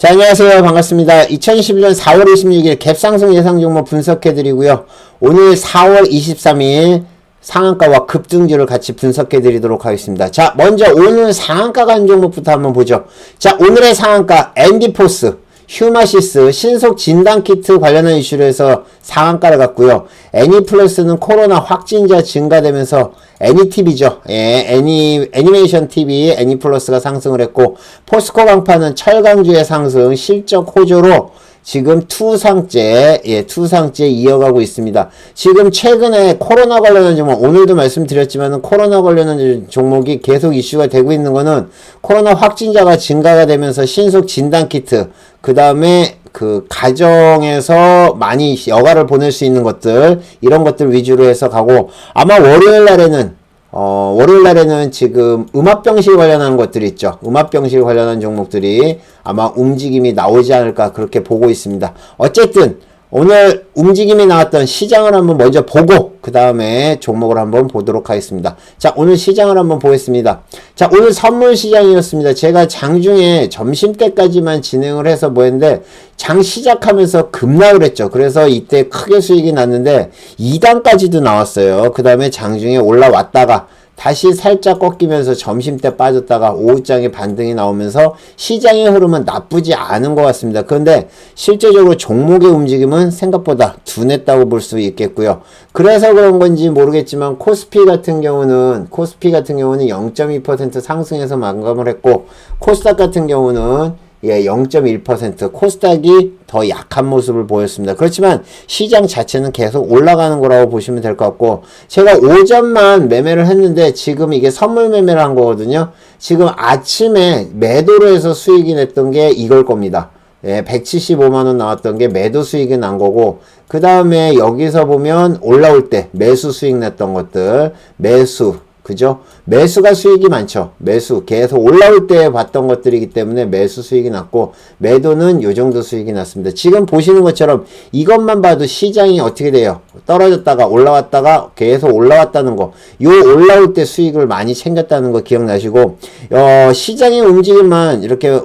자, 안녕하세요. 반갑습니다. 2021년 4월 26일 갭상승 예상 종목 분석해 드리고요. 오늘 4월 23일 상한가와 급등주를 같이 분석해 드리도록 하겠습니다. 자, 먼저 오늘 상한가 간 종목부터 한번 보죠. 자, 오늘의 상한가 앤디포스 휴마시스 신속 진단 키트 관련한 이슈로 해서 상한가를 갔고요. 애니플러스는 코로나 확진자 증가되면서 애니TV죠. 예, 애니, 애니메이션 TV 애니플러스가 상승을 했고 포스코 강파는 철강주의 상승 실적 호조로 지금 투상째, 예, 투상째 이어가고 있습니다. 지금 최근에 코로나 관련한 종목, 오늘도 말씀드렸지만 코로나 관련한 종목이 계속 이슈가 되고 있는 거는 코로나 확진자가 증가가 되면서 신속 진단키트, 그 다음에 그 가정에서 많이 여가를 보낼 수 있는 것들, 이런 것들 위주로 해서 가고, 아마 월요일 날에는 어, 월요일 날에는 지금 음압병실 관련한 것들이 있죠. 음압병실 관련한 종목들이 아마 움직임이 나오지 않을까 그렇게 보고 있습니다. 어쨌든 오늘 움직임이 나왔던 시장을 한번 먼저 보고 그 다음에 종목을 한번 보도록 하겠습니다. 자 오늘 시장을 한번 보겠습니다. 자 오늘 선물 시장이었습니다. 제가 장중에 점심때까지만 진행을 해서 뭐 했는데 장 시작하면서 급락을 했죠. 그래서 이때 크게 수익이 났는데 2단까지도 나왔어요. 그 다음에 장중에 올라왔다가 다시 살짝 꺾이면서 점심때 빠졌다가 오후장에 반등이 나오면서 시장의 흐름은 나쁘지 않은 것 같습니다. 그런데 실제적으로 종목의 움직임은 생각보다 둔했다고 볼 수 있겠고요. 그래서 그런 건지 모르겠지만 코스피 같은 경우는 코스피 같은 경우는 0.2% 상승해서 마감을 했고 코스닥 같은 경우는 예, 0.1% 코스닥이 더 약한 모습을 보였습니다. 그렇지만 시장 자체는 계속 올라가는 거라고 보시면 될 것 같고 제가 오전만 매매를 했는데 지금 이게 선물 매매를 한 거거든요. 지금 아침에 매도로 해서 수익이 냈던 게 이걸 겁니다. 예, 175만원 나왔던 게 매도 수익이 난 거고, 그 다음에 여기서 보면 올라올 때 매수 수익 냈던 것들, 매수, 그죠? 매수가 수익이 많죠. 매수 계속 올라올 때 봤던 것들이기 때문에 매수 수익이 났고 매도는 요 정도 수익이 났습니다. 지금 보시는 것처럼 이것만 봐도 시장이 어떻게 돼요? 떨어졌다가 올라왔다가 계속 올라왔다는 거. 요 올라올 때 수익을 많이 챙겼다는 거 기억나시고 어, 시장의 움직임만 이렇게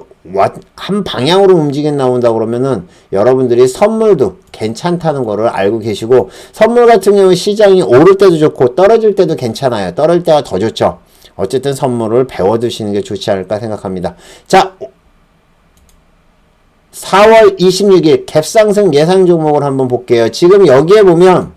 한 방향으로 움직임 나온다 그러면은 여러분들이 선물도 괜찮다는 거를 알고 계시고 선물 같은 경우 시장이 오를 때도 좋고 떨어질 때도 괜찮아요. 떨어질 때가 더 좋죠. 어쨌든 선물을 배워두시는 게 좋지 않을까 생각합니다. 자, 4월 26일 갭상승 예상 종목을 한번 볼게요. 지금 여기에 보면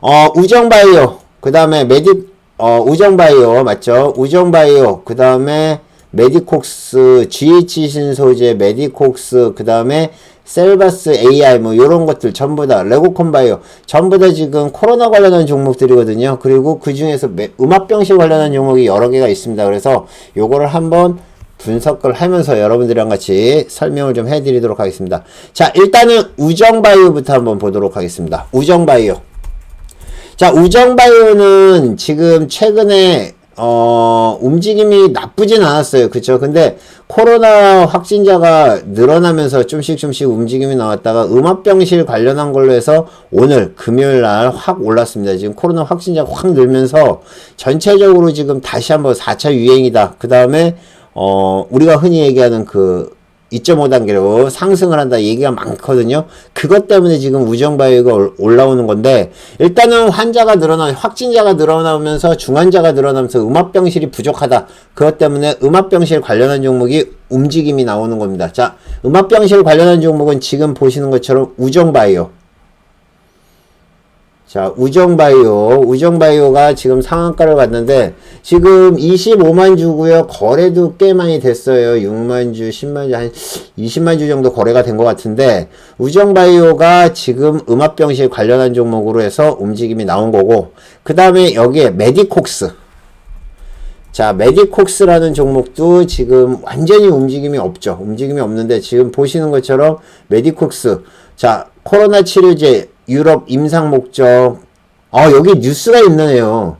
어, 우정바이오, 그 다음에 메디, 어, 우정바이오, 맞죠? 우정바이오, 그 다음에 메디콕스, GH 신 소재, 메디콕스, 그 다음에 셀바스 AI 뭐 요런 것들 전부 다 레고컴바이오 전부 다 지금 코로나 관련한 종목들이거든요. 그리고 그 중에서 음압병실 관련한 종목이 여러 개가 있습니다. 그래서 요거를 한번 분석을 하면서 여러분들이랑 같이 설명을 좀 해드리도록 하겠습니다. 자, 일단은 우정바이오부터 한번 보도록 하겠습니다. 우정바이오. 자, 우정바이오는 지금 최근에 어, 움직임이 나쁘진 않았어요. 그쵸? 근데 코로나 확진자가 늘어나면서 좀씩 좀씩 움직임이 나왔다가 음압병실 관련한 걸로 해서 오늘 금요일 날 확 올랐습니다. 지금 코로나 확진자가 확 늘면서 전체적으로 지금 다시 한번 4차 유행이다. 그 다음에 어, 우리가 흔히 얘기하는 그 2.5단계로 상승을 한다 얘기가 많거든요. 그것 때문에 지금 우정바이오가 올라오는 건데 일단은 환자가 늘어나 확진자가 늘어나면서 중환자가 늘어나면서 음압병실이 부족하다. 그것 때문에 음압병실 관련한 종목이 움직임이 나오는 겁니다. 자, 음압병실 관련한 종목은 지금 보시는 것처럼 우정바이오 자, 우정바이오. 우정바이오가 지금 상한가를 갔는데, 지금 25만 주고요. 거래도 꽤 많이 됐어요. 6만 주, 10만 주, 한 20만 주 정도 거래가 된 것 같은데, 우정바이오가 지금 음압병실 관련한 종목으로 해서 움직임이 나온 거고, 그 다음에 여기에 메디콕스. 자, 메디콕스라는 종목도 지금 완전히 움직임이 없죠. 움직임이 없는데, 지금 보시는 것처럼 메디콕스. 자, 코로나 치료제, 유럽 임상 목적. 어, 여기 뉴스가 있네요.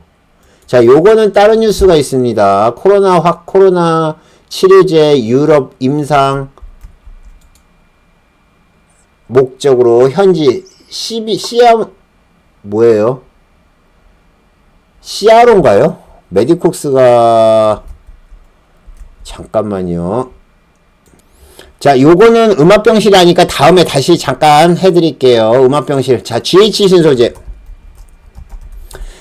자, 요거는 다른 뉴스가 있습니다. 코로나 확, 코로나 치료제 유럽 임상 목적으로 현지 CB, 시아, 뭐예요? 시아로인가요? 메디콕스가, 잠깐만요. 자, 요거는 음압병실이니까 다음에 다시 잠깐 해드릴게요. 음압병실. 자, GH 신소재.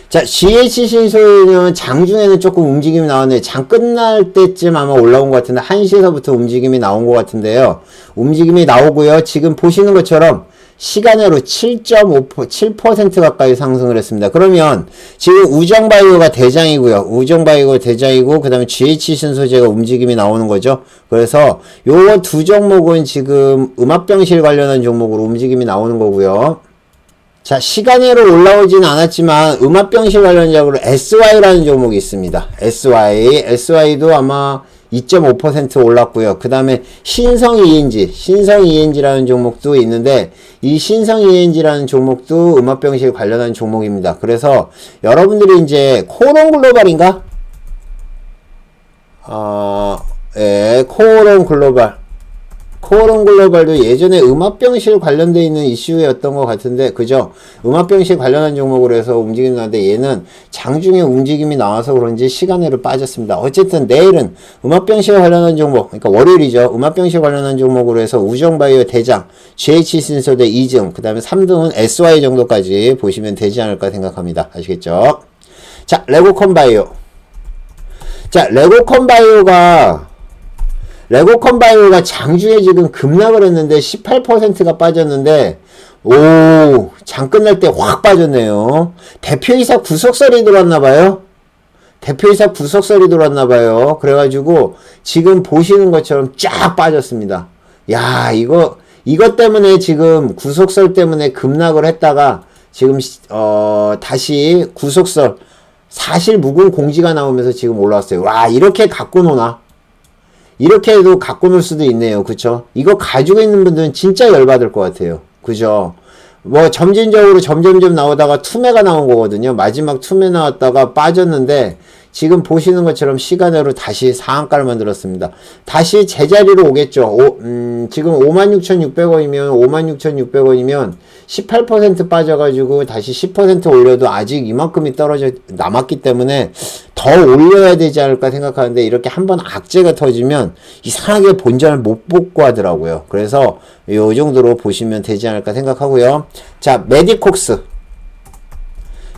자, GH 신소재는 장 중에는 조금 움직임이 나왔는데, 장 끝날 때쯤 아마 올라온 것 같은데, 1시에서부터 움직임이 나온 것 같은데요. 움직임이 나오고요. 지금 보시는 것처럼, 시간으로 7.5% 7% 가까이 상승을 했습니다. 그러면 지금 우정바이오가 대장이고요. 우정바이오가 대장이고 그다음에 GH 신소재가 움직임이 나오는 거죠. 그래서 요거 두 종목은 지금 음압병실 관련한 종목으로 움직임이 나오는 거고요. 자, 시간으로 올라오진 않았지만 음압병실 관련적으로 SY라는 종목이 있습니다. SY, SY도 아마 2.5% 올랐고요. 그 다음에 신성 ENG, 신성 ENG라는 종목도 있는데 이 신성 ENG라는 종목도 음압병실 관련한 종목입니다. 그래서 여러분들이 이제 코론 글로벌인가? 어, 예, 코론 글로벌. 코어론 글로벌도 예전에 음압병실 관련돼 있는 이슈였던 것 같은데 그죠? 음압병실 관련한 종목으로 해서 움직임이 나는데 얘는 장중에 움직임이 나와서 그런지 시간으로 빠졌습니다. 어쨌든 내일은 음압병실 관련한 종목 그러니까 월요일이죠. 음압병실 관련한 종목으로 해서 우정바이오 대장 GH 신소대 2등 그 다음에 3등은 SY 정도까지 보시면 되지 않을까 생각합니다. 아시겠죠? 자 레고컨 바이오 자 레고컨 바이오가 레고컨 바이오가 장중에 지금 급락을 했는데 18%가 빠졌는데 오, 장 끝날 때 확 빠졌네요. 대표이사 구속설이 들어왔나봐요. 대표이사 구속설이 들어왔나봐요. 그래가지고 지금 보시는 것처럼 쫙 빠졌습니다. 야, 이거, 이것 때문에 지금 구속설 때문에 급락을 했다가 지금, 어, 다시 구속설, 사실 무근 공지가 나오면서 지금 올라왔어요. 와, 이렇게 갖고 노나? 이렇게 해도 갖고 놀 수도 있네요. 그쵸? 이거 가지고 있는 분들은 진짜 열받을 것 같아요. 그죠? 뭐 점진적으로 점점점 나오다가 투매가 나온 거거든요. 마지막 투매 나왔다가 빠졌는데 지금 보시는 것처럼 시간으로 다시 상한가를 만들었습니다. 다시 제자리로 오겠죠. 오, 음, 지금 56,600원이면 56,600원이면 18% 빠져가지고 다시 10% 올려도 아직 이만큼이 떨어져 남았기 때문에 더 올려야 되지 않을까 생각하는데 이렇게 한번 악재가 터지면 이상하게 본전을 못 뽑고 하더라고요. 그래서 이 정도로 보시면 되지 않을까 생각하고요. 자, 메디콕스.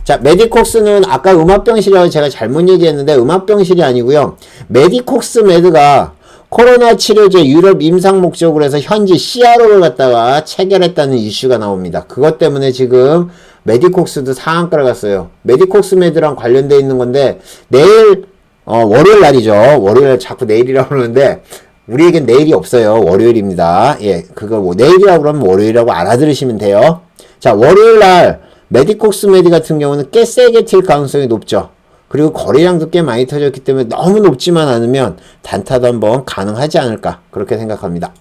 자, 메디콕스는 아까 음압병실이라고 제가 잘못 얘기했는데 음압병실이 아니고요. 메디콕스 메드가 코로나 치료제 유럽 임상 목적으로 해서 현지 CRO를 갖다가 체결했다는 이슈가 나옵니다. 그것 때문에 지금 메디콕스도 상한가를 갔어요. 메디콕스 메드랑 관련돼 있는 건데 내일 어, 월요일 날이죠. 월요일 자꾸 내일이라고 그러는데 우리에겐 내일이 없어요. 월요일입니다. 예, 그거 뭐 내일이라고 그러면 월요일이라고 알아들으시면 돼요. 자, 월요일 날 메디콕스 메디 같은 경우는 꽤 세게 튈 가능성이 높죠. 그리고 거래량도 꽤 많이 터졌기 때문에 너무 높지만 않으면 단타도 한번 가능하지 않을까 그렇게 생각합니다.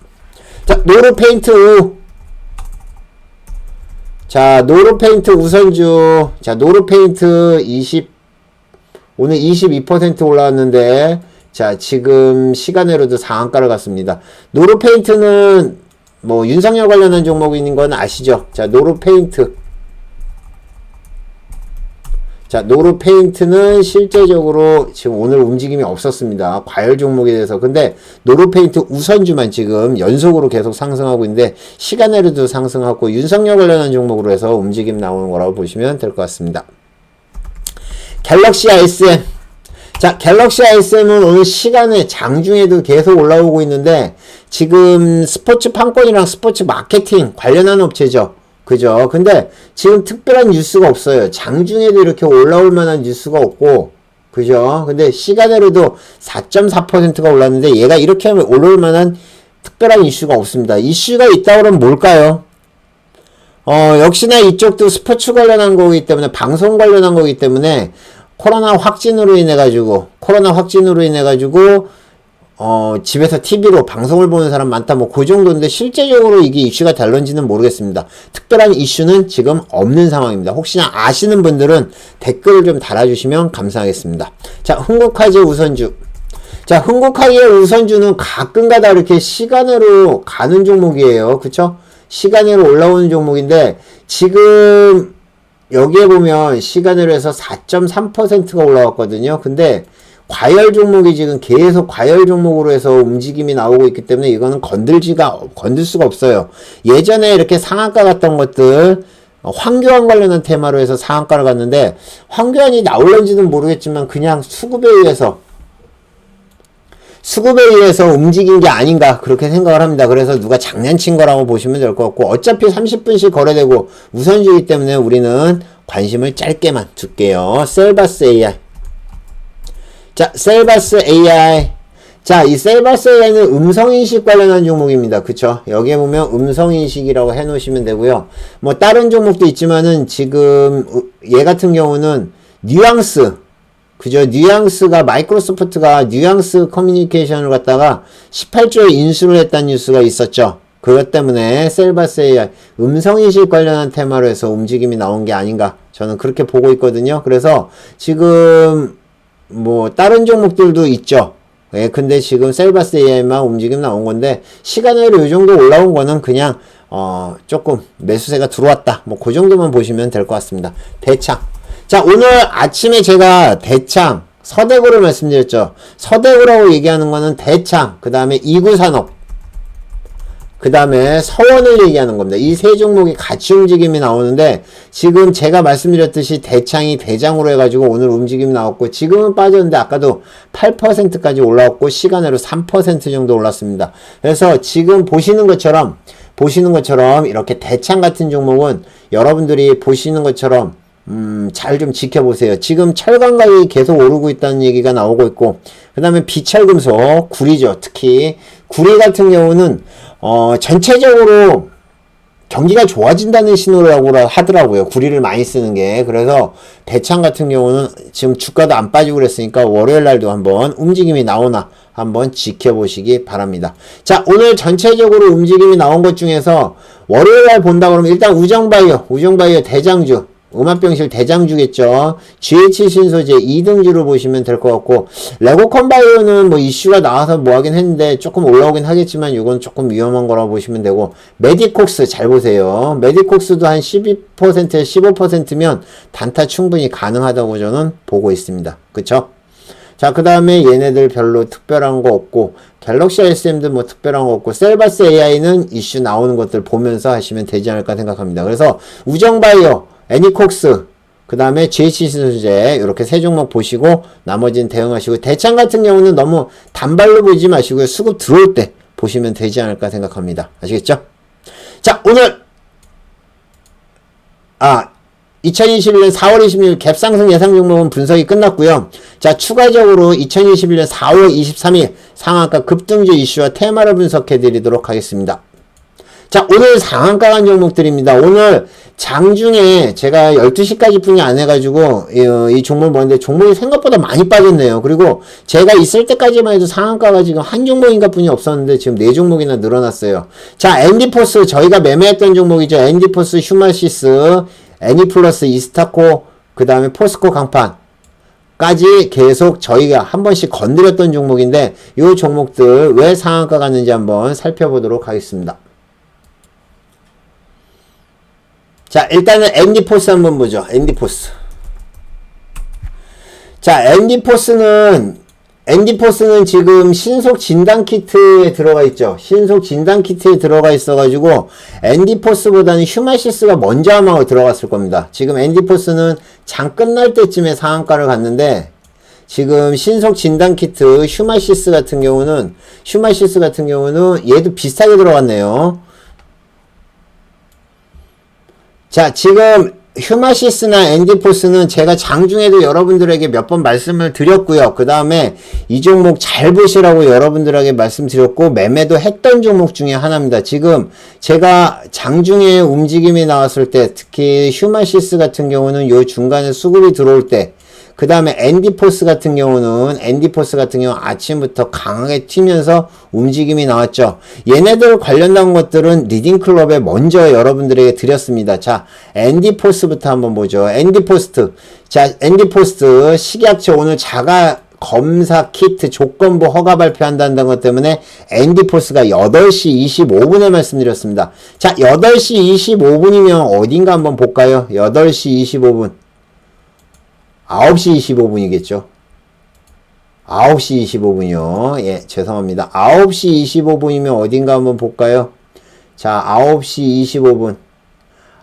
자, 노르페인트 우. 자, 노르페인트 우선주. 자, 노르페인트 20 오늘 22% 올라왔는데 자, 지금 시간으로도 상한가를 갔습니다. 노르페인트는 뭐 윤석열 관련한 종목인 건 아시죠? 자, 노르페인트 자, 노르페인트는 실제적으로 지금 오늘 움직임이 없었습니다. 과열 종목에 대해서. 근데 노르페인트 우선주만 지금 연속으로 계속 상승하고 있는데 시간에도 상승하고 윤석열 관련한 종목으로 해서 움직임 나오는 거라고 보시면 될 것 같습니다. 갤럭시 ISM. 자, 갤럭시 ISM은 오늘 시간에 장중에도 계속 올라오고 있는데 지금 스포츠 판권이랑 스포츠 마케팅 관련한 업체죠. 그죠? 근데 지금 특별한 뉴스가 없어요. 장중에도 이렇게 올라올 만한 뉴스가 없고, 그죠? 근데 시간으로도 4.4%가 올랐는데 얘가 이렇게 하면 올라올 만한 특별한 이슈가 없습니다. 이슈가 있다 그러면 뭘까요? 어, 역시나 이쪽도 스포츠 관련한 거기 때문에, 방송 관련한 거기 때문에, 코로나 확진으로 인해 가지고, 코로나 확진으로 인해 가지고, 어, 집에서 TV로 방송을 보는 사람 많다, 뭐, 그 정도인데, 실제적으로 이게 이슈가 될런지는 모르겠습니다. 특별한 이슈는 지금 없는 상황입니다. 혹시나 아시는 분들은 댓글을 좀 달아주시면 감사하겠습니다. 자, 흥국화재 우선주. 자, 흥국화재 우선주는 가끔가다 이렇게 시간으로 가는 종목이에요. 그쵸? 시간으로 올라오는 종목인데, 지금, 여기에 보면 시간으로 해서 4.3%가 올라왔거든요. 근데, 과열 종목이 지금 계속 과열 종목으로 해서 움직임이 나오고 있기 때문에 이거는 건들지가 건들 수가 없어요. 예전에 이렇게 상한가 갔던 것들 어, 황교안 관련한 테마로 해서 상한가를 갔는데 황교안이 나올는지는 모르겠지만 그냥 수급에 의해서 수급에 의해서 움직인 게 아닌가 그렇게 생각을 합니다. 그래서 누가 장난친 거라고 보시면 될 것 같고 어차피 30분씩 거래되고 우선주기 때문에 우리는 관심을 짧게만 줄게요. 셀바스 AI 자, 셀바스 AI. 자, 이 셀바스 AI는 음성인식 관련한 종목입니다. 그쵸? 여기에 보면 음성인식이라고 해 놓으시면 되고요. 뭐, 다른 종목도 있지만은 지금 얘 같은 경우는 뉘앙스. 그죠? 뉘앙스가 마이크로소프트가 뉘앙스 커뮤니케이션을 갖다가 18조에 인수를 했다는 뉴스가 있었죠. 그것 때문에 셀바스 AI 음성인식 관련한 테마로 해서 움직임이 나온 게 아닌가. 저는 그렇게 보고 있거든요. 그래서 지금 뭐 다른 종목들도 있죠. 예, 근데 지금 셀바스 AI만 움직임 나온 건데 시간으로 이 정도 올라온 거는 그냥 어 조금 매수세가 들어왔다. 뭐 그 정도만 보시면 될 것 같습니다. 대창. 자, 오늘 아침에 제가 대창 서대구를 말씀드렸죠. 서대구라고 얘기하는 거는 대창, 그 다음에 이구산업, 그 다음에 서원을 얘기하는 겁니다. 이 세 종목이 같이 움직임이 나오는데 지금 제가 말씀드렸듯이 대창이 대장으로 해가지고 오늘 움직임이 나왔고 지금은 빠졌는데 아까도 8%까지 올라왔고 시간으로 3% 정도 올랐습니다. 그래서 지금 보시는 것처럼 보시는 것처럼 이렇게 대창 같은 종목은 여러분들이 보시는 것처럼 음, 잘 좀 지켜보세요. 지금 철강 가격이 계속 오르고 있다는 얘기가 나오고 있고, 그 다음에 비철금속, 구리죠. 특히, 구리 같은 경우는, 어, 전체적으로 경기가 좋아진다는 신호라고 하더라고요. 구리를 많이 쓰는 게. 그래서 대창 같은 경우는 지금 주가도 안 빠지고 그랬으니까 월요일 날도 한번 움직임이 나오나 한번 지켜보시기 바랍니다. 자, 오늘 전체적으로 움직임이 나온 것 중에서 월요일 날 본다 그러면 일단 우정바이오, 우정바이오 대장주, 음압병실 대장주겠죠. GH 신소재 2등주를 보시면 될 것 같고 레고 컴바이오는 뭐 이슈가 나와서 뭐 하긴 했는데 조금 올라오긴 하겠지만 이건 조금 위험한 거라고 보시면 되고 메디콕스 잘 보세요. 메디콕스도 한 12%에 15%면 단타 충분히 가능하다고 저는 보고 있습니다. 그쵸? 자, 그 다음에 얘네들 별로 특별한 거 없고, 갤럭시 SM도 뭐 특별한 거 없고, 셀바스 AI는 이슈 나오는 것들 보면서 하시면 되지 않을까 생각합니다. 그래서 우정바이오, 애니콕스, 그 다음에 GHC 소재 이렇게 세 종목 보시고 나머지는 대응하시고 대창 같은 경우는 너무 단발로 보지 마시고요. 수급 들어올 때 보시면 되지 않을까 생각합니다. 아시겠죠? 자 오늘 아 2021년 4월 26일 갭상승 예상 종목은 분석이 끝났고요. 자, 추가적으로 2021년 4월 23일 상한가 급등주 이슈와 테마를 분석해 드리도록 하겠습니다. 자, 오늘 상한가 간 종목들입니다. 오늘 장중에 제가 12시까지 뿐이 안 해가지고, 이, 어, 이 종목 보는데 종목이 생각보다 많이 빠졌네요. 그리고 제가 있을 때까지만 해도 상한가가 지금 한 종목인가 뿐이 없었는데 지금 네 종목이나 늘어났어요. 자, 앤디포스 저희가 매매했던 종목이죠. 앤디포스, 휴마시스, 애니플러스, 이스타코, 그 다음에 포스코 강판. 까지 계속 저희가 한 번씩 건드렸던 종목인데 이 종목들 왜 상한가 갔는지 한번 살펴보도록 하겠습니다. 자, 일단은 앤디포스 한번 보죠. 앤디포스. 자, 앤디포스는, 앤디포스는 지금 신속 진단 키트에 들어가 있죠. 신속 진단 키트에 들어가 있어 가지고, 앤디포스보다는 휴마시스가 먼저 아마 들어갔을 겁니다. 지금 앤디포스는 장 끝날 때쯤에 상한가를 갔는데, 지금 신속 진단 키트 휴마시스 같은 경우는, 휴마시스 같은 경우는 얘도 비슷하게 들어갔네요. 자, 지금 휴마시스나 앤디포스는 제가 장중에도 여러분들에게 몇 번 말씀을 드렸고요. 그 다음에 이 종목 잘 보시라고 여러분들에게 말씀드렸고 매매도 했던 종목 중에 하나입니다. 지금 제가 장중에 움직임이 나왔을 때 특히 휴마시스 같은 경우는 요 중간에 수급이 들어올 때 그 다음에 앤디포스 같은 경우는 앤디포스 같은 경우 아침부터 강하게 튀면서 움직임이 나왔죠. 얘네들 관련된 것들은 리딩클럽에 먼저 여러분들에게 드렸습니다. 자, 앤디포스부터 한번 보죠. 앤디포스트. 자, 앤디포스트 식약처 오늘 자가 검사 키트 조건부 허가 발표한다는 것 때문에 앤디포스가 8시 25분에 말씀드렸습니다. 자, 8시 25분이면 어딘가 한번 볼까요? 8시 25분. 9시 25분이겠죠. 9시 25분이요. 예, 죄송합니다. 9시 25분이면 어딘가 한번 볼까요? 자, 9시 25분.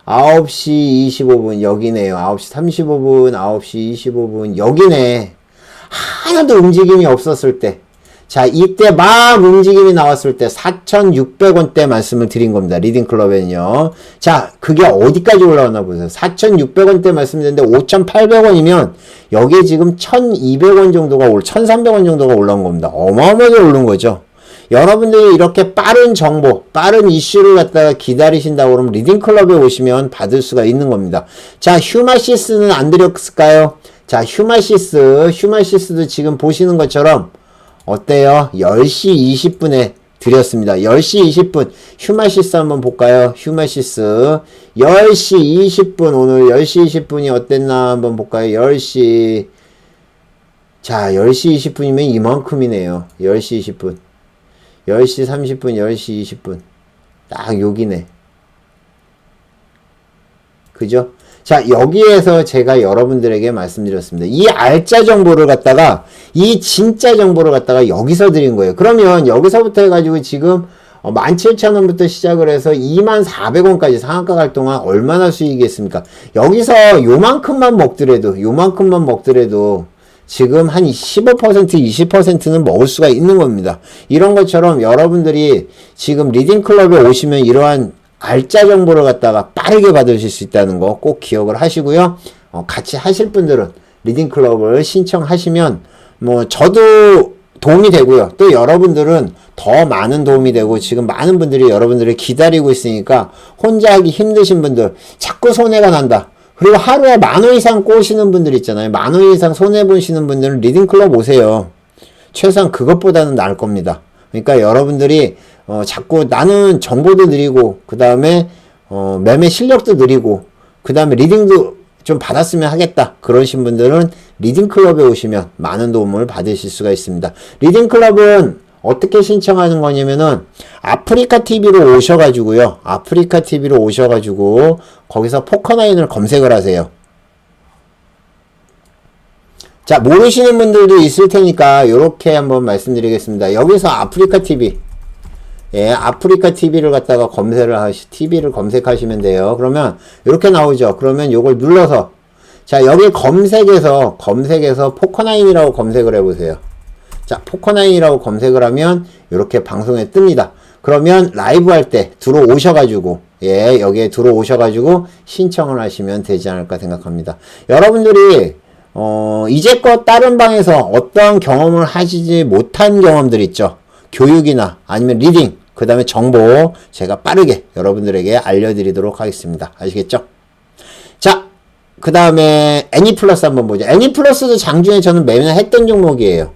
9시 25분 여기네요. 9시 35분, 9시 25분 여기네. 하나도 움직임이 없었을 때. 자, 이때 막 움직임이 나왔을 때 4,600원대 말씀을 드린 겁니다. 리딩클럽에는요. 자, 그게 어디까지 올라왔나 보세요. 4,600원대 말씀드렸는데 5,800원이면 여기에 지금 1,200원 정도가 올, 1,300원 정도가 올라온 겁니다. 어마어마하게 오른 거죠. 여러분들이 이렇게 빠른 정보, 빠른 이슈를 갖다가 기다리신다고 그러면 리딩클럽에 오시면 받을 수가 있는 겁니다. 자, 휴마시스는 안 드렸을까요? 자, 휴마시스, 휴마시스도 지금 보시는 것처럼 어때요? 10시 20분에 드렸습니다. 10시 20분 휴마시스 한번 볼까요? 휴마시스 10시 20분 오늘 10시 20분이 어땠나 한번 볼까요? 10시 자 10시 20분이면 이만큼이네요. 10시 20분 10시 30분 10시 20분 딱 여기네. 그죠? 자, 여기에서 제가 여러분들에게 말씀드렸습니다. 이 알짜 정보를 갖다가, 이 진짜 정보를 갖다가 여기서 드린 거예요. 그러면 여기서부터 해가지고 지금 17,000원부터 시작을 해서 24,000원까지 상한가 갈 동안 얼마나 수익이 있습니까? 여기서 요만큼만 먹더라도, 요만큼만 먹더라도, 지금 한 15% 20%는 먹을 수가 있는 겁니다. 이런 것처럼 여러분들이 지금 리딩클럽에 오시면 이러한 알짜 정보를 갖다가 빠르게 받으실 수 있다는 거 꼭 기억을 하시고요. 어, 같이 하실 분들은 리딩 클럽을 신청하시면 뭐 저도 도움이 되고요. 또 여러분들은 더 많은 도움이 되고 지금 많은 분들이 여러분들을 기다리고 있으니까 혼자 하기 힘드신 분들 자꾸 손해가 난다. 그리고 하루에 만 원 이상 꼬시는 분들 있잖아요. 만 원 이상 손해 보시는 분들은 리딩 클럽 오세요. 최소한 그것보다는 나을 겁니다. 그러니까 여러분들이 어, 자꾸 나는 정보도 느리고, 그 다음에, 어, 매매 실력도 느리고, 그 다음에 리딩도 좀 받았으면 하겠다. 그러신 분들은 리딩클럽에 오시면 많은 도움을 받으실 수가 있습니다. 리딩클럽은 어떻게 신청하는 거냐면은 아프리카 TV로 오셔가지고요. 아프리카 TV로 오셔가지고 거기서 포커나인을 검색을 하세요. 자, 모르시는 분들도 있을 테니까 이렇게 한번 말씀드리겠습니다. 여기서 아프리카 TV 예, 아프리카 TV를 갖다가 검색을 하시, TV를 검색하시면 돼요. 그러면 이렇게 나오죠. 그러면 요걸 눌러서 자, 여기 검색에서 검색에서 포커나인이라고 검색을 해 보세요. 자, 포커나인이라고 검색을 하면 이렇게 방송에 뜹니다. 그러면 라이브 할 때 들어오셔 가지고 예, 여기에 들어오셔 가지고 신청을 하시면 되지 않을까 생각합니다. 여러분들이 어, 이제껏 다른 방에서 어떠한 경험을 하시지 못한 경험들 있죠. 교육이나 아니면 리딩 그 다음에 정보 제가 빠르게 여러분들에게 알려드리도록 하겠습니다. 아시겠죠? 자, 그 다음에 애니플러스 한번 보죠. 애니플러스도 장중에 저는 매년 했던 종목이에요.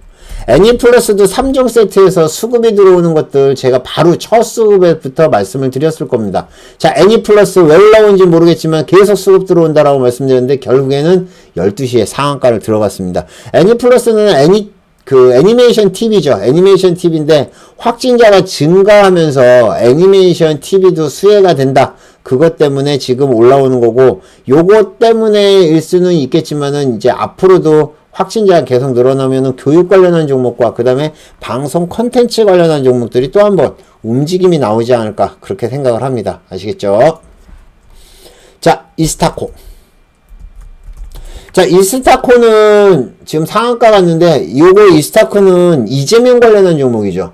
애니플러스도 3종 세트에서 수급이 들어오는 것들 제가 바로 첫 수급에부터 말씀을 드렸을 겁니다. 자, 애니플러스 왜 올라온지 모르겠지만 계속 수급 들어온다라고 말씀드렸는데 결국에는 12시에 상한가를 들어갔습니다. 애니플러스는 애니 그 애니메이션 TV죠. 애니메이션 TV인데 확진자가 증가하면서 애니메이션 TV도 수혜가 된다. 그것 때문에 지금 올라오는 거고 요것 때문에 일 수는 있겠지만은 이제 앞으로도 확진자가 계속 늘어나면은 교육 관련한 종목과 그 다음에 방송 컨텐츠 관련한 종목들이 또 한번 움직임이 나오지 않을까 그렇게 생각을 합니다. 아시겠죠? 자, 이스타코. 자, 이스타코는 지금 상한가 갔는데 요거 이스타코는 이재명 관련한 종목이죠.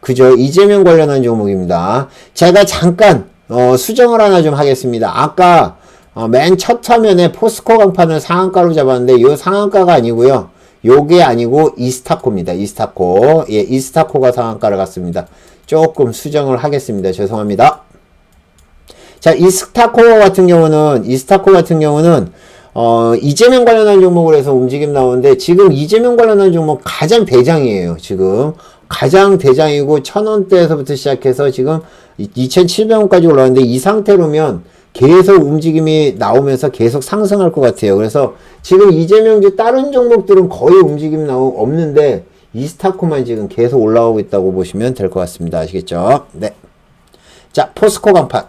그죠? 이재명 관련한 종목입니다. 제가 잠깐 어, 수정을 하나 좀 하겠습니다. 아까 어, 맨 첫 화면에 포스코 강판을 상한가로 잡았는데 요 상한가가 아니고요. 요게 아니고 이스타코입니다. 이스타코. 예, 이스타코가 상한가를 갔습니다. 조금 수정을 하겠습니다. 죄송합니다. 자, 이스타코 같은 경우는 이스타코 같은 경우는 어, 이재명 관련한 종목을 해서 움직임 나오는데 지금 이재명 관련한 종목 가장 대장이에요. 지금 가장 대장이고 천원대에서부터 시작해서 지금 2,700원까지 올라왔는데 이 상태로면 계속 움직임이 나오면서 계속 상승할 것 같아요. 그래서 지금 이재명주 다른 종목들은 거의 움직임 나오 없는데 이스타코만 지금 계속 올라오고 있다고 보시면 될 것 같습니다. 아시겠죠? 네. 자, 포스코 강판.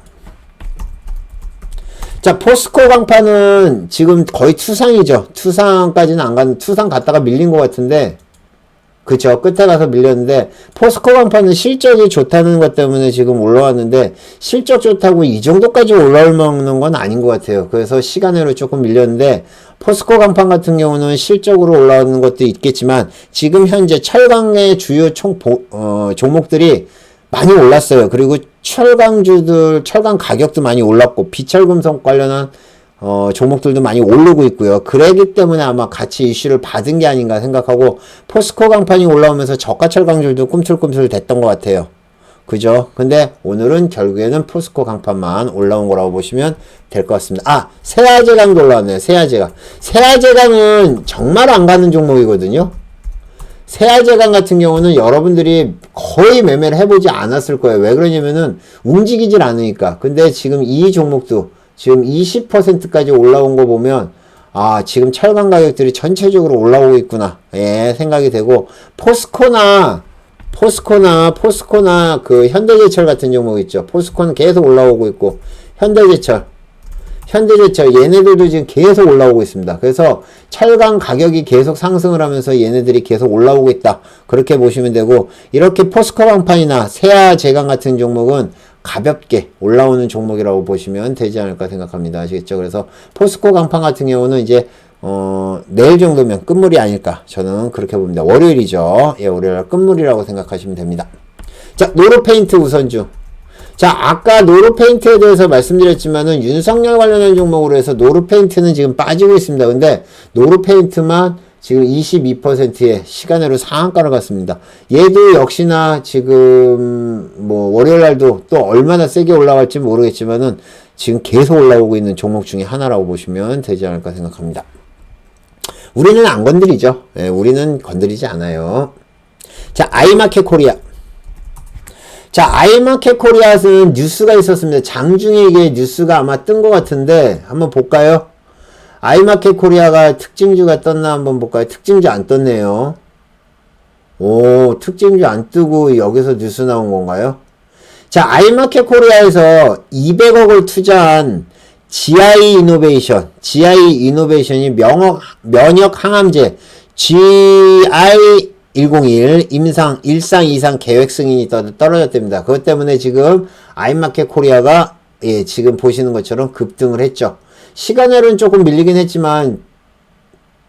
자, 포스코 강판은 지금 거의 투상이죠. 투상까지는 안 간, 투상 갔다가 밀린 것 같은데, 그쵸. 끝에 가서 밀렸는데, 포스코 강판은 실적이 좋다는 것 때문에 지금 올라왔는데, 실적 좋다고 이 정도까지 올라올 만한 건 아닌 것 같아요. 그래서 시간으로 조금 밀렸는데, 포스코 강판 같은 경우는 실적으로 올라오는 것도 있겠지만, 지금 현재 철강의 주요 총, 보, 어, 종목들이 많이 올랐어요. 그리고 철강주들, 철강 가격도 많이 올랐고, 비철금속 관련한 어, 종목들도 많이 오르고 있고요. 그러기 때문에 아마 같이 이슈를 받은 게 아닌가 생각하고 포스코 강판이 올라오면서 저가 철 강줄도 꿈틀꿈틀 됐던 것 같아요. 그죠? 근데 오늘은 결국에는 포스코 강판만 올라온 거라고 보시면 될 것 같습니다. 아, 세아제강도 올라왔네요. 세아제강. 세아제강은 정말 안 가는 종목이거든요. 세아제강 같은 경우는 여러분들이 거의 매매를 해보지 않았을 거예요. 왜 그러냐면은 움직이질 않으니까. 근데 지금 이 종목도 지금 20%까지 올라온 거 보면 아 지금 철강 가격들이 전체적으로 올라오고 있구나. 예 생각이 되고. 포스코나 포스코나 포스코나 그 현대제철 같은 종목 있죠. 포스코는 계속 올라오고 있고. 현대제철 현대제철 얘네들도 지금 계속 올라오고 있습니다. 그래서 철강 가격이 계속 상승을 하면서 얘네들이 계속 올라오고 있다. 그렇게 보시면 되고 이렇게 포스코 강판이나 세아 제강 같은 종목은 가볍게 올라오는 종목이라고 보시면 되지 않을까 생각합니다. 아시겠죠? 그래서 포스코 강판 같은 경우는 이제 어, 내일 정도면 끝물이 아닐까 저는 그렇게 봅니다. 월요일이죠. 예, 월요일 끝물이라고 생각하시면 됩니다. 자, 노르페인트 우선주. 자, 아까 노르페인트에 대해서 말씀드렸지만은 윤석열 관련한 종목으로 해서 노르페인트는 지금 빠지고 있습니다. 근데 노르페인트만 지금 22%의 시간으로 상한가를 갔습니다. 얘도 역시나 지금 뭐 월요일 날도 또 얼마나 세게 올라갈지 모르겠지만은 지금 계속 올라오고 있는 종목 중에 하나라고 보시면 되지 않을까 생각합니다. 우리는 안 건드리죠. 예, 우리는 건드리지 않아요. 자, 아이마켓 코리아. 자, 아이마켓 코리아는 뉴스가 있었습니다. 장중에 이게 뉴스가 아마 뜬 것 같은데 한번 볼까요? 아이마켓 코리아가 특징주가 떴나 한번 볼까요? 특징주 안 떴네요. 오, 특징주 안 뜨고 여기서 뉴스 나온 건가요? 자, 아이마켓 코리아에서 200억을 투자한 GI 이노베이션, GI 이노베이션이 명역, 면역 항암제 GI 101 임상 1상 2상 계획 승인이 떨어졌답니다. 그것 때문에 지금 아이마켓 코리아가 예, 지금 보시는 것처럼 급등을 했죠. 시간으로는 조금 밀리긴 했지만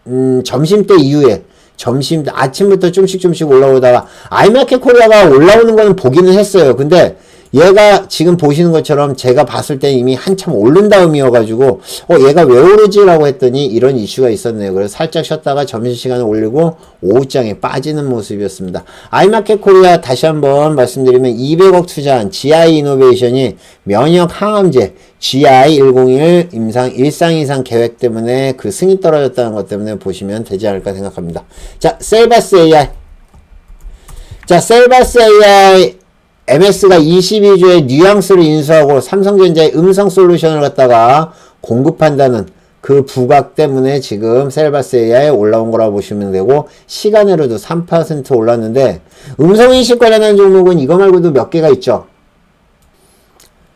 음, 점심 때 이후에 점심 아침부터 좀씩 좀씩 올라오다가 아이마켓 코리아가 올라오는 거는 보기는 했어요. 근데 얘가 지금 보시는 것처럼 제가 봤을 때 이미 한참 오른 다음이어가지고 어 얘가 왜 오르지라고 했더니 이런 이슈가 있었네요. 그래서 살짝 쉬었다가 점심시간에 올리고 오후장에 빠지는 모습이었습니다. 아이마켓 코리아 다시 한번 말씀드리면 200억 투자한 GI 이노베이션이 면역 항암제 GI101 임상 1상 이상 계획 때문에 그 승이 떨어졌다는 것 때문에 보시면 되지 않을까 생각합니다. 자, 셀바스 AI. 자, 셀바스 AI MS가 22주에 뉘앙스를 인수하고 삼성전자의 음성 솔루션을 갖다가 공급한다는 그 부각 때문에 지금 셀바스 AI 올라온 거라고 보시면 되고 시간으로도 3% 올랐는데 음성인식 관련한 종목은 이거 말고도 몇 개가 있죠.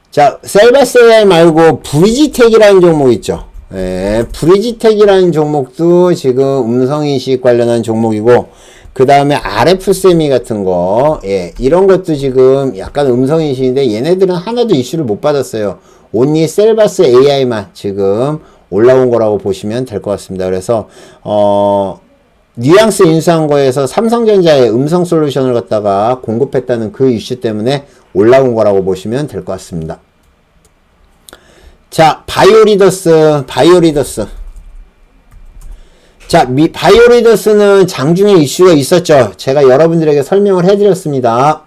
자, 셀바스 AI 말고 브리지텍이라는 종목 있죠. 예, 브리지텍이라는 종목도 지금 음성인식 관련한 종목이고 그 다음에 RF세미 같은 거, 예, 이런 것도 지금 약간 음성인식인데 얘네들은 하나도 이슈를 못 받았어요. 온리 셀바스 AI만 지금 올라온 거라고 보시면 될 것 같습니다. 그래서, 어, 뉘앙스 인수한 거에서 삼성전자의 음성 솔루션을 갖다가 공급했다는 그 이슈 때문에 올라온 거라고 보시면 될 것 같습니다. 자, 바이오리더스, 바이오리더스. 자, 미, 바이오리더스는 장중에 이슈가 있었죠. 제가 여러분들에게 설명을 해드렸습니다.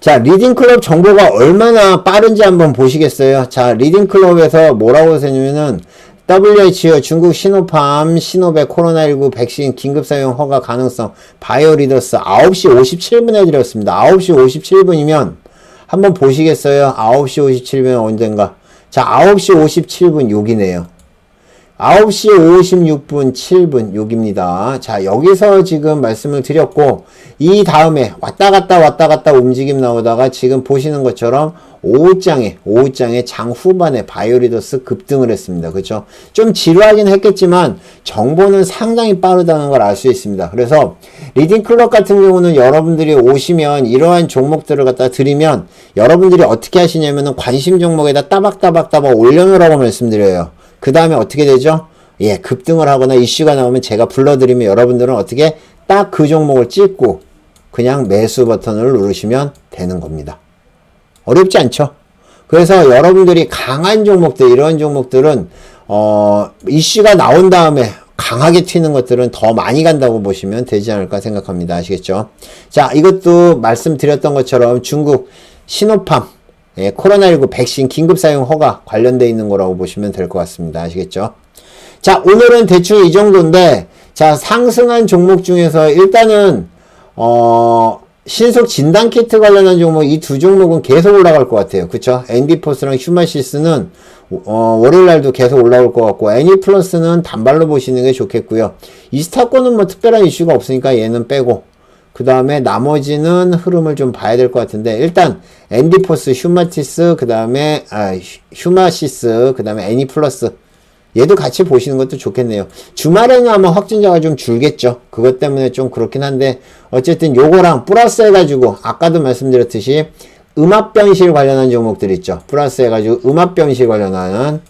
자, 리딩클럽 정보가 얼마나 빠른지 한번 보시겠어요? 자, 리딩클럽에서 뭐라고 했냐면은 WHO 중국 시노팜 시노베 코로나19 백신 긴급 사용 허가 가능성 바이오리더스 9시 57분에 드렸습니다. 9시 57분이면 한번 보시겠어요? 9시 57분 언젠가. 자, 9시 57분 여기네요. 9시 56분 7분 여기입니다. 자, 여기서 지금 말씀을 드렸고 이 다음에 왔다 갔다 왔다 갔다 움직임 나오다가 지금 보시는 것처럼 오후장에 오후장에 장 후반에 바이오리더스 급등을 했습니다. 그렇죠? 좀 지루하긴 했겠지만 정보는 상당히 빠르다는 걸 알 수 있습니다. 그래서 리딩 클럽 같은 경우는 여러분들이 오시면 이러한 종목들을 갖다 드리면 여러분들이 어떻게 하시냐면은 관심 종목에다 따박따박따박 올려놓으라고 말씀드려요. 그 다음에 어떻게 되죠? 예, 급등을 하거나 이슈가 나오면 제가 불러드리면 여러분들은 어떻게 딱 그 종목을 찍고 그냥 매수 버튼을 누르시면 되는 겁니다. 어렵지 않죠? 그래서 여러분들이 강한 종목들, 이런 종목들은, 어, 이슈가 나온 다음에 강하게 튀는 것들은 더 많이 간다고 보시면 되지 않을까 생각합니다. 아시겠죠? 자, 이것도 말씀드렸던 것처럼 중국 시노팜, 예, 코로나19 백신 긴급 사용 허가 관련돼 있는 거라고 보시면 될 것 같습니다. 아시겠죠? 자, 오늘은 대충 이 정도인데, 자, 상승한 종목 중에서 일단은, 어, 신속 진단 키트 관련한 종목 이 두 종목은 계속 올라갈 것 같아요. 그쵸? 앤디포스랑 휴마시스는 어, 월요일 날도 계속 올라올 것 같고 애니플러스는 단발로 보시는 게 좋겠고요. 이스타코는 뭐 특별한 이슈가 없으니까 얘는 빼고 그 다음에 나머지는 흐름을 좀 봐야 될 것 같은데 일단 앤디포스, 휴마티스, 그 다음에 아, 휴- 휴마시스, 그 다음에 애니플러스 얘도 같이 보시는 것도 좋겠네요. 주말에는 아마 확진자가 좀 줄겠죠. 그것 때문에 좀 그렇긴 한데 어쨌든 요거랑 플러스 해가지고 아까도 말씀드렸듯이 음압병실 관련한 종목들 있죠. 플러스 해가지고 음압병실 관련한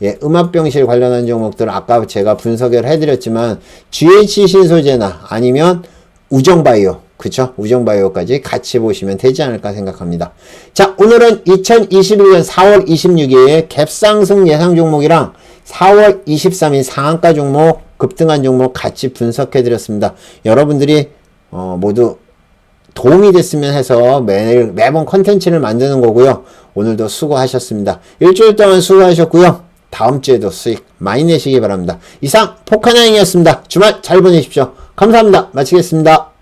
예, 음압병실 관련한 종목들 아까 제가 분석을 해드렸지만 GH 신소재나 아니면 우정바이오 그쵸? 우정바이오까지 같이 보시면 되지 않을까 생각합니다. 자, 오늘은 2021년 4월 26일 갭상승 예상 종목이랑 4월 23일 상한가 종목, 급등한 종목 같이 분석해 드렸습니다. 여러분들이 어, 모두 도움이 됐으면 해서 매일, 매번 컨텐츠를 만드는 거고요. 오늘도 수고하셨습니다. 일주일 동안 수고하셨고요. 다음 주에도 수익 많이 내시기 바랍니다. 이상 포카나잉이었습니다. 주말 잘 보내십시오. 감사합니다. 마치겠습니다.